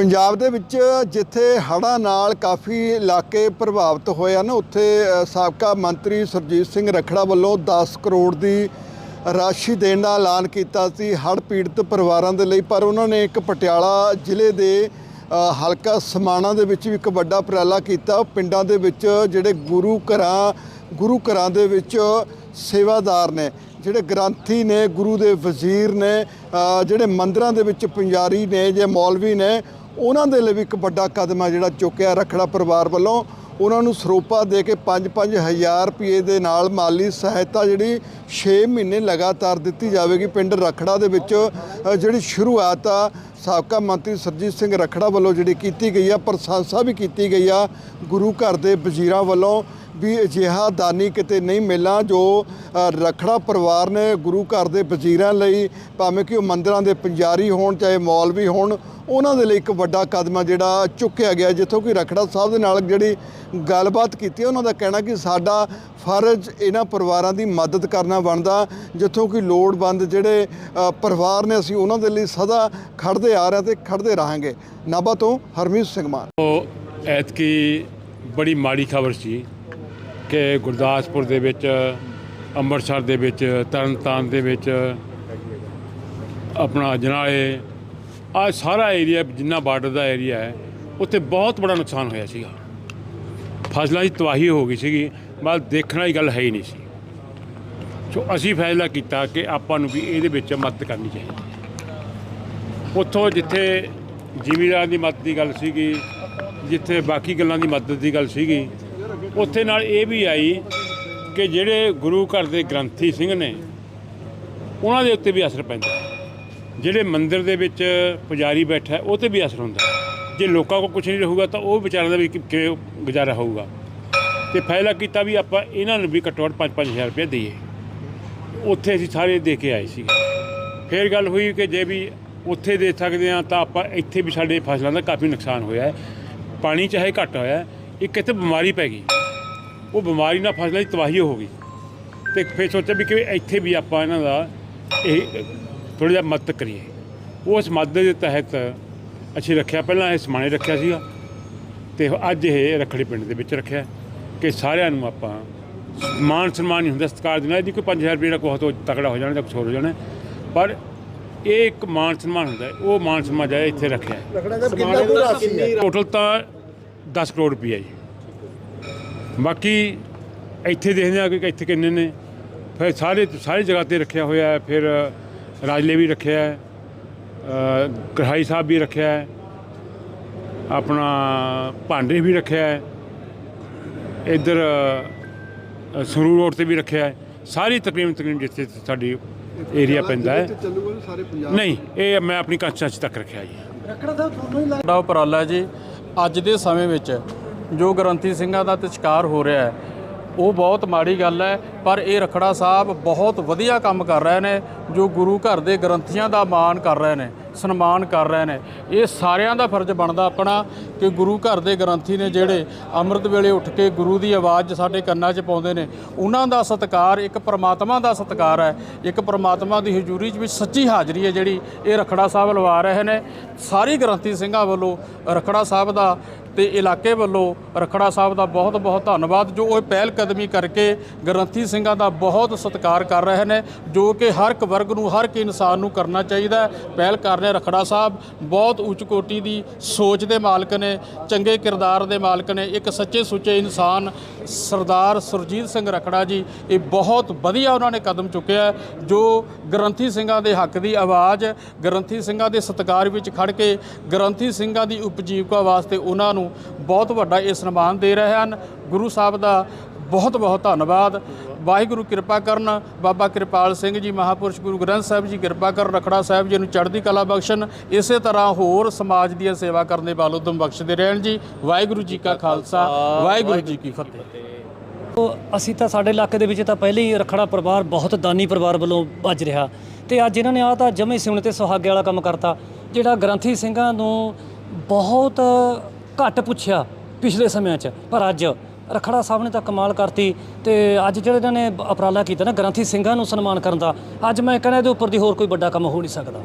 ਪੰਜਾਬ ਦੇ ਵਿੱਚ ਜਿੱਥੇ ਹੜ੍ਹਾਂ ਨਾਲ ਕਾਫੀ ਇਲਾਕੇ ਪ੍ਰਭਾਵਿਤ ਹੋਏ ਹਨ, ਉੱਥੇ ਸਾਬਕਾ ਮੰਤਰੀ ਸਰਜੀਤ ਸਿੰਘ ਰਖੜਾ ਵੱਲੋਂ 10 ਕਰੋੜ ਦੀ ਰਾਸ਼ੀ ਦੇਣ ਦਾ ਐਲਾਨ ਕੀਤਾ ਸੀ ਹੜ੍ਹ ਪੀੜਤ ਪਰਿਵਾਰਾਂ ਦੇ ਲਈ, ਪਰ ਉਹਨਾਂ ਨੇ ਇੱਕ ਪਟਿਆਲਾ ਜ਼ਿਲ੍ਹੇ ਦੇ ਹਲਕਾ ਸਮਾਣਾ ਦੇ ਵਿੱਚ ਵੀ ਇੱਕ ਵੱਡਾ ਉਪਰਾਲਾ ਕੀਤਾ। ਪਿੰਡਾਂ ਦੇ ਵਿੱਚ ਜਿਹੜੇ ਗੁਰੂ ਘਰਾਂ ਗੁਰੂ ਘਰਾਂ ਦੇ ਵਿੱਚ ਸੇਵਾਦਾਰ ਨੇ, ਜਿਹੜੇ ਗ੍ਰੰਥੀ ਨੇ, ਗੁਰੂ ਦੇ ਵਜ਼ੀਰ ਨੇ ਜਿਹੜੇ ਮੰਦਰਾਂ ਦੇ ਵਿੱਚ ਪੁਜਾਰੀ ਨੇ ਜੇ ਮੌਲਵੀ ਨੇ ਉਹਨਾਂ ਦੇ ਲਈ ਵੀ ਇੱਕ ਵੱਡਾ ਕਦਮ ਹੈ ਜਿਹੜਾ ਚੁੱਕਿਆ ਰਖੜਾ ਪਰਿਵਾਰ ਵੱਲੋਂ। ਉਹਨਾਂ ਨੂੰ ਸਰੋਪਾ ਦੇ ਕੇ 5-5 ਹਜ਼ਾਰ ਰੁਪਏ ਦੇ ਨਾਲ ਮਾਲੀ ਸਹਾਇਤਾ ਜਿਹੜੀ 6 ਮਹੀਨੇ ਲਗਾਤਾਰ ਦਿੱਤੀ ਜਾਵੇਗੀ ਪਿੰਡ ਰਖੜਾ ਦੇ ਵਿੱਚ। ਜਿਹੜੀ ਸ਼ੁਰੂਆਤ ਆ ਸਾਬਕਾ ਮੰਤਰੀ ਸਰਜੀਤ ਸਿੰਘ ਰਖੜਾ ਵੱਲੋਂ ਜਿਹੜੀ ਕੀਤੀ ਗਈ ਆ ਪ੍ਰਸ਼ੰਸਾ ਵੀ ਕੀਤੀ ਗਈ ਆ ਗੁਰੂ ਘਰ ਦੇ ਵਜ਼ੀਰਾਂ ਵੱਲੋਂ ਵੀ ਅਜਿਹਾ ਦਾਨੀ ਕਿਤੇ ਨਹੀਂ ਮਿਲਣਾ ਜੋ ਅ, ਰਖੜਾ ਪਰਿਵਾਰ ਨੇ ਗੁਰੂ ਘਰ ਦੇ ਵਜ਼ੀਰਾਂ ਲਈ ਭਾਵੇਂ ਕਿ ਉਹ ਮੰਦਰਾਂ ਦੇ ਪੁਜਾਰੀ ਹੋਣ ਚਾਹੇ ਮੌਲਵੀ ਹੋਣ ਉਹਨਾਂ ਦੇ ਲਈ ਇੱਕ ਵੱਡਾ ਕਦਮ ਆ ਜਿਹੜਾ ਚੁੱਕਿਆ ਗਿਆ ਜਿੱਥੋਂ ਕਿ ਰਖੜਾ ਸਾਹਿਬ ਦੇ ਨਾਲ ਜਿਹੜੀ ਗੱਲਬਾਤ ਕੀਤੀ ਉਹਨਾਂ ਦਾ ਕਹਿਣਾ ਕਿ ਸਾਡਾ ਫਰਜ਼ ਇਹਨਾਂ ਪਰਿਵਾਰਾਂ ਦੀ ਮਦਦ ਕਰਨਾ ਬਣਦਾ, ਜਿੱਥੋਂ ਕਿ ਲੋੜਵੰਦ ਜਿਹੜੇ ਪਰਿਵਾਰ ਨੇ ਅਸੀਂ ਉਹਨਾਂ ਦੇ ਲਈ ਸਦਾ ਖੜਦੇ ਆ ਰਹੇ ਤੇ ਖੜਦੇ ਰਹਾਂਗੇ। ਨਾਭਾ ਤੋਂ ਹਰਮੀਤ ਸਿੰਘ ਮਾਨ। ਉਹ ਐਤਕੀ ਬੜੀ ਮਾੜੀ ਖਬਰ ਸੀ ਕਿ ਗੁਰਦਾਸਪੁਰ ਦੇ ਵਿੱਚ, ਅੰਮ੍ਰਿਤਸਰ ਦੇ ਵਿੱਚ, ਤਰਨਤਾਰਨ ਦੇ ਵਿੱਚ ਆਪਣਾ ਜਨਾਲੇ ਆ ਸਾਰਾ ਏਰੀਆ, ਜਿੰਨਾ ਬਾਰਡਰ ਦਾ ਏਰੀਆ ਹੈ, ਉੱਥੇ ਬਹੁਤ ਬੜਾ ਨੁਕਸਾਨ ਹੋਇਆ ਸੀਗਾ। ਫਸਲਾਂ ਦੀ ਤਬਾਹੀ ਹੋ ਗਈ ਸੀਗੀ, ਬਸ ਦੇਖਣ ਵਾਲੀ ਗੱਲ ਹੈ ਹੀ ਨਹੀਂ ਸੀ। ਸੋ ਅਸੀਂ ਫੈਸਲਾ ਕੀਤਾ ਕਿ ਆਪਾਂ ਨੂੰ ਵੀ ਇਹਦੇ ਵਿੱਚ ਮਦਦ ਕਰਨੀ ਚਾਹੀਦੀ ਹੈ। ਉੱਥੋਂ ਜਿੱਥੇ ਜ਼ਿਮੀਦਾਰ ਦੀ ਮਦਦ ਦੀ ਗੱਲ ਸੀਗੀ, ਜਿੱਥੇ ਬਾਕੀ ਗੱਲਾਂ ਦੀ ਮਦਦ ਦੀ ਗੱਲ ਸੀਗੀ, ਉੱਥੇ ਨਾਲ ਇਹ ਵੀ ਆਈ ਕਿ ਜਿਹੜੇ ਗੁਰੂ ਘਰ ਦੇ ਗ੍ਰੰਥੀ ਸਿੰਘ ਨੇ, ਉਹਨਾਂ ਦੇ ਉੱਤੇ ਵੀ ਅਸਰ ਪੈਂਦਾ। ਜਿਹੜੇ ਮੰਦਿਰ ਦੇ ਵਿੱਚ ਪੁਜਾਰੀ ਬੈਠਾ ਉਹ ਤੇ ਵੀ ਅਸਰ ਹੁੰਦਾ ਜੇ ਲੋਕਾਂ ਕੋਲ ਕੁਝ ਨਹੀਂ ਰਹੂਗਾ ਤਾਂ ਉਹ ਵਿਚਾਰਿਆਂ ਦਾ ਵੀ ਕਿਵੇਂ ਗੁਜ਼ਾਰਾ ਹੋਊਗਾ। ਤੇ ਫੈਸਲਾ ਕੀਤਾ ਵੀ ਆਪਾਂ ਇਹਨਾਂ ਨੂੰ ਵੀ ਘੱਟੋ ਘੱਟ 5-5000 ਰੁਪਏ ਦਈਏ। ਉੱਥੇ ਅਸੀਂ ਸਾਰੇ ਦੇ ਕੇ ਆਏ ਸੀ ਫਿਰ ਗੱਲ ਹੋਈ ਕਿ ਜੇ ਵੀ ਉੱਥੇ ਦੇ ਸਕਦੇ ਆ ਤਾਂ ਆਪਾਂ ਇੱਥੇ ਵੀ ਸਾਡੇ ਫਸਲਾਂ ਦਾ ਕਾਫੀ ਨੁਕਸਾਨ ਹੋਇਆ ਹੈ। ਪਾਣੀ ਚਾਹੇ ਘੱਟ ਹੋਇਆ ਇੱਕ ਇੱਥੇ ਬਿਮਾਰੀ ਪੈ ਗਈ। ਉਹ ਬਿਮਾਰੀ ਨਾਲ ਫਸਲਾਂ ਦੀ ਤਬਾਹੀ ਹੋ ਗਈ। ਤੇ ਫਿਰ ਸੋਚਿਆ ਵੀ ਕਿ ਇੱਥੇ ਵੀ ਆਪਾਂ ਇਹਨਾਂ ਦਾ ਇਹ ਥੋੜ੍ਹਾ ਜਿਹਾ ਮਦਦ ਕਰੀਏ। ਉਸ ਮਦਦ ਦੇ ਤਹਿਤ ਅਸੀਂ ਰੱਖਿਆ ਪਹਿਲਾਂ ਇਹ ਸਮਾਣੇ ਰੱਖਿਆ ਸੀਗਾ ਤੇ ਅੱਜ ਇਹ ਰਖੜੇ ਪਿੰਡ ਦੇ ਵਿੱਚ ਰੱਖਿਆ ਕਿ ਸਾਰਿਆਂ ਨੂੰ ਆਪਾਂ ਮਾਨ ਸਨਮਾਨ ਨਹੀਂ ਹੁੰਦਾ ਸਤਿਕਾਰ ਦੇਣਾ। ਜੀ ਕੋਈ 5000 ਰੁਪਏ ਦਾ ਬਹੁਤ ਤਕੜਾ ਹੋ ਜਾਣਾ ਜਾਂ ਕੁਛ ਹੋਰ ਹੋ ਜਾਣਾ। ਪਰ ਇਹ ਇੱਕ ਮਾਨ ਸਨਮਾਨ ਹੁੰਦਾ ਹੈ, ਉਹ ਮਾਨ ਸਨਮਾਨ ਜਿਹੜਾ ਇੱਥੇ ਰੱਖਿਆ ਹੈ। ਰਖੜਾ ਸਾਹਿਬ ਕਿੰਨਾ ਕੁ ਰਾਸ਼ੀ ਹੈ? ਟੋਟਲ ਤਾਂ 10 ਕਰੋੜ ਰੁਪਈਆ ਜੀ। ਬਾਕੀ ਇੱਥੇ ਦੇਖਦੇ ਆ ਕਿ ਇੱਥੇ ਕਿੰਨੇ ਨੇ। ਫਿਰ ਸਾਰੇ ਸਾਰੀ ਜਗ੍ਹਾ ਤੇ ਰੱਖਿਆ ਹੋਇਆ ਹੈ। ਫਿਰ ਰਾਜਲੇ ਵੀ ਰੱਖਿਆ ਹੈ ਅ, ਕੜਾਈ ਸਾਹਿਬ ਵੀ ਰੱਖਿਆ ਹੈ ਆਪਣਾ ਭਾਂਡੇ ਵੀ ਰੱਖਿਆ ਹੈ ਇੱਧਰ ਅ, ਸੰਗਰੂਰ ਰੋਡ ਤੇ ਵੀ ਰੱਖਿਆ ਹੈ ਸਾਰੀ ਤਕਰੀਬਨ ਤਕਰੀਬਨ ਜਿੱਥੇ ਸਾਡੀ ਏਰੀਆ ਪੈਂਦਾ ਹੈ। ਨਹੀਂ ਇਹ ਮੈਂ ਆਪਣੀ ਕੰਸਟੈਂਸੀ ਤੱਕ ਰੱਖਿਆ ਜੀ। ਦਾ ਉਪਰਾਲਾ ਹੈ ਜੀ। ਅੱਜ ਦੇ ਸਮੇਂ ਵਿੱਚ ਜੋ ਗ੍ਰੰਥੀ ਸਿੰਘਾਂ ਦਾ ਤਿਸ਼ਕਾਰ ਹੋ ਰਿਹਾ ਹੈ ਉਹ ਬਹੁਤ ਮਾੜੀ ਗੱਲ ਹੈ, ਪਰ ਇਹ ਰਖੜਾ ਸਾਹਿਬ ਬਹੁਤ ਵਧੀਆ ਕੰਮ ਕਰ ਰਹੇ ਨੇ, ਜੋ ਗੁਰੂ ਘਰ ਦੇ ਗ੍ਰੰਥੀਆਂ ਦਾ ਮਾਣ ਕਰ ਰਹੇ ਨੇ, ਸਨਮਾਨ ਕਰ ਰਹੇ ਨੇ। ਇਹ ਸਾਰਿਆਂ ਦਾ ਫਰਜ਼ ਬਣਦਾ ਆਪਣਾ ਕਿ ਗੁਰੂ ਘਰ ਦੇ ਗ੍ਰੰਥੀ ਨੇ ਜਿਹੜੇ ਅੰਮ੍ਰਿਤ ਵੇਲੇ ਉੱਠ ਕੇ ਗੁਰੂ ਦੀ ਆਵਾਜ਼ ਸਾਡੇ ਕੰਨਾਂ 'ਚ ਪਾਉਂਦੇ ਨੇ, ਉਹਨਾਂ ਦਾ ਸਤਿਕਾਰ ਇੱਕ ਪਰਮਾਤਮਾ ਦਾ ਸਤਿਕਾਰ ਹੈ। ਇੱਕ ਪਰਮਾਤਮਾ ਦੀ ਹਜ਼ੂਰੀ 'ਚ ਵਿੱਚ ਸੱਚੀ ਹਾਜ਼ਰੀ ਹੈ ਜਿਹੜੀ ਇਹ ਰਖੜਾ ਸਾਹਿਬ ਲਵਾ ਰਹੇ ਨੇ। ਸਾਰੀ ਗ੍ਰੰਥੀ ਸਿੰਘਾਂ ਵੱਲੋਂ ਰਖੜਾ ਸਾਹਿਬ ਦਾ ਤੇ ਇਲਾਕੇ ਵੱਲੋਂ ਰਖੜਾ ਸਾਹਿਬ ਦਾ ਬਹੁਤ ਬਹੁਤ ਧੰਨਵਾਦ, ਜੋ ਉਹ ਪਹਿਲ ਕਦਮੀ ਕਰਕੇ ਗ੍ਰੰਥੀ ਸਿੰਘਾਂ ਦਾ ਬਹੁਤ ਸਤਿਕਾਰ ਕਰ ਰਹੇ ਨੇ, ਜੋ ਕਿ ਹਰ ਇੱਕ ਵਰਗ ਨੂੰ, ਹਰ ਇੱਕ ਇਨਸਾਨ ਨੂੰ ਕਰਨਾ ਚਾਹੀਦਾ ਪਹਿਲ ਕਰ ਰਹੇ ਰਖੜਾ ਸਾਹਿਬ, ਬਹੁਤ ਉੱਚ ਕੋਟੀ ਦੀ ਸੋਚ ਦੇ ਮਾਲਕ ਨੇ, ਚੰਗੇ ਕਿਰਦਾਰ ਦੇ ਮਾਲਕ ਨੇ, ਇੱਕ ਸੱਚੇ ਸੁੱਚੇ ਇਨਸਾਨ ਸਰਦਾਰ ਸੁਰਜੀਤ ਸਿੰਘ ਰਖੜਾ ਜੀ, ਇਹ ਬਹੁਤ ਵਧੀਆ ਉਹਨਾਂ ਨੇ ਕਦਮ ਚੁੱਕਿਆ ਜੋ ਗ੍ਰੰਥੀ ਸਿੰਘਾਂ ਦੇ ਹੱਕ ਦੀ ਆਵਾਜ਼, ਗ੍ਰੰਥੀ ਸਿੰਘਾਂ ਦੇ ਸਤਿਕਾਰ ਵਿੱਚ ਖੜ ਕੇ ਗ੍ਰੰਥੀ ਸਿੰਘਾਂ ਦੀ ਉਪਜੀਵਕਾ ਵਾਸਤੇ ਉਹਨਾਂ ਨੂੰ ਬਹੁਤ ਵੱਡਾ ਇਹ ਸਨਮਾਨ ਦੇ ਰਹੇ ਹਨ। ਗੁਰੂ ਸਾਹਿਬ ਦਾ ਬਹੁਤ ਬਹੁਤ ਧੰਨਵਾਦ। ਵਾਹਿਗੁਰੂ ਕਿਰਪਾ ਕਰਨ, ਬਾਬਾ ਕਿਰਪਾਲ ਸਿੰਘ ਜੀ, ਮਹਾਪੁਰਸ਼ ਗੁਰੂ ਗ੍ਰੰਥ ਸਾਹਿਬ ਜੀ ਕਿਰਪਾ ਕਰਨ, ਰਖੜਾ ਸਾਹਿਬ ਜੀ ਨੂੰ ਚੜ੍ਹਦੀ ਕਲਾ ਬਖਸ਼ਣ, ਇਸੇ ਤਰ੍ਹਾਂ ਹੋਰ ਸਮਾਜ ਦੀ ਸੇਵਾ ਕਰਨ ਦੇ ਵੱਲ ਉਦਮ ਬਖਸ਼ਦੇ ਰਹਿਣ ਜੀ। ਵਾਹਿਗੁਰੂ ਜੀ ਕਾ ਖਾਲਸਾ, ਵਾਹਿਗੁਰੂ ਜੀ ਕੀ ਫਤਿਹ। ਉਹ ਅਸੀਂ ਤਾਂ ਸਾਡੇ ਇਲਾਕੇ ਦੇ ਵਿੱਚ ਤਾਂ ਪਹਿਲੇ ਹੀ ਰਖੜਾ ਪਰਿਵਾਰ, ਬਹੁਤ ਦਾਨੀ ਪਰਿਵਾਰ ਵੱਲੋਂ ਵੱਜ ਰਿਹਾ। ਤੇ ਅੱਜ ਇਹਨਾਂ ਨੇ ਆ ਤਾਂ ਜਮੇ ਸਿਉਣ ਤੇ ਸੁਹਾਗੇ ਵਾਲਾ ਕੰਮ ਕਰਤਾ, ਜਿਹੜਾ ਗ੍ਰੰਥੀ ਸਿੰਘਾਂ ਨੂੰ ਬਹੁਤ ਘੱਟ ਪੁੱਛਿਆ ਪਿਛਲੇ ਸਮਿਆਂ 'ਚ, ਪਰ ਅੱਜ ਰਖੜਾ ਸਾਹਿਬ ਨੇ ਤਾਂ ਕਮਾਲ ਕਰਤੀ ਤੇ ਅੱਜ ਜਿਹੜੇ ਇਹਨਾਂ ਨੇ ਅਪਰਾਲਾ ਕੀਤਾ ਨਾ ਗ੍ਰੰਥੀ ਸਿੰਘਾਂ ਨੂੰ ਸਨਮਾਨ ਕਰਨ ਦਾ, ਅੱਜ ਮੈਂ ਕਹਿੰਦਾ ਇਹਦੇ ਉੱਪਰ ਦੀ ਹੋਰ ਕੋਈ ਵੱਡਾ ਕੰਮ ਹੋ ਨਹੀਂ ਸਕਦਾ।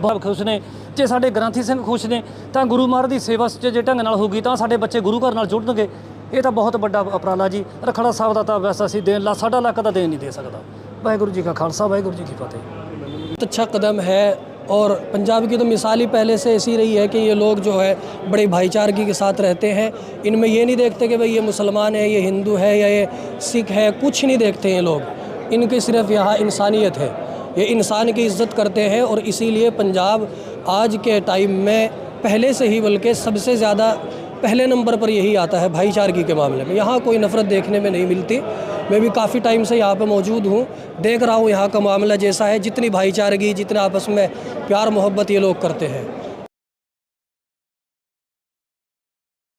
ਬਹੁਤ ਖੁਸ਼ ਨੇ, ਜੇ ਸਾਡੇ ਗ੍ਰੰਥੀ ਸਿੰਘ ਖੁਸ਼ ਨੇ, ਤਾਂ ਗੁਰੂ ਮਹਾਰਾਜ ਦੀ ਸੇਵਾ ਚ ਜੇ ਢੰਗ ਨਾਲ ਹੋਊਗੀ ਤਾਂ ਸਾਡੇ ਬੱਚੇ ਗੁਰੂ ਘਰ ਨਾਲ ਜੁੜਨਗੇ। ਇਹ ਤਾਂ ਬਹੁਤ ਵੱਡਾ ਅਪਰਾਲਾ ਜੀ, ਰਖੜਾ ਸਾਹਿਬ ਦਾ ਤਾਂ ਵੈਸਾ ਅਸੀਂ ਦੇਣ ਲਾ ਸਾਡਾ ਲੱਖ ਦਾ ਦੇਣ ਨਹੀਂ ਦੇ ਸਕਦਾ। ਵਾਹਿਗੁਰੂ ਜੀ ਕਾ ਖਾਲਸਾ, ਵਾਹਿਗੁਰੂ ਜੀ ਕੀ ਫਤਿਹ। ਅੱਛਾ ਕਦਮ ਹੈ और पंजाब की तो मिसाल ही पहले से ऐसी रही है कि ये लोग जो है बड़े भाईचारगी के साथ रहते हैं। इनमें ये नहीं देखते कि भाई ये मुसलमान है, ये हिंदू है या ये सिख है, कुछ नहीं देखते ये लोग। इनकी सिर्फ़ यहाँ इंसानियत है। ये इंसान की इज़्ज़त करते हैं और इसीलिए पंजाब आज के टाइम में पहले से ही बल्कि सबसे ज़्यादा पहले नंबर पर यही आता है भाईचारगी के मामले में। यहाँ कोई नफ़रत देखने में नहीं मिलती। मैं भी काफ़ी टाइम से यहाँ पे मौजूद हूँ। देख रहा हूँ यहाँ का मामला जैसा है, जितनी भाईचारगी, जितना आपस में प्यार मोहब्बत ये लोग करते हैं।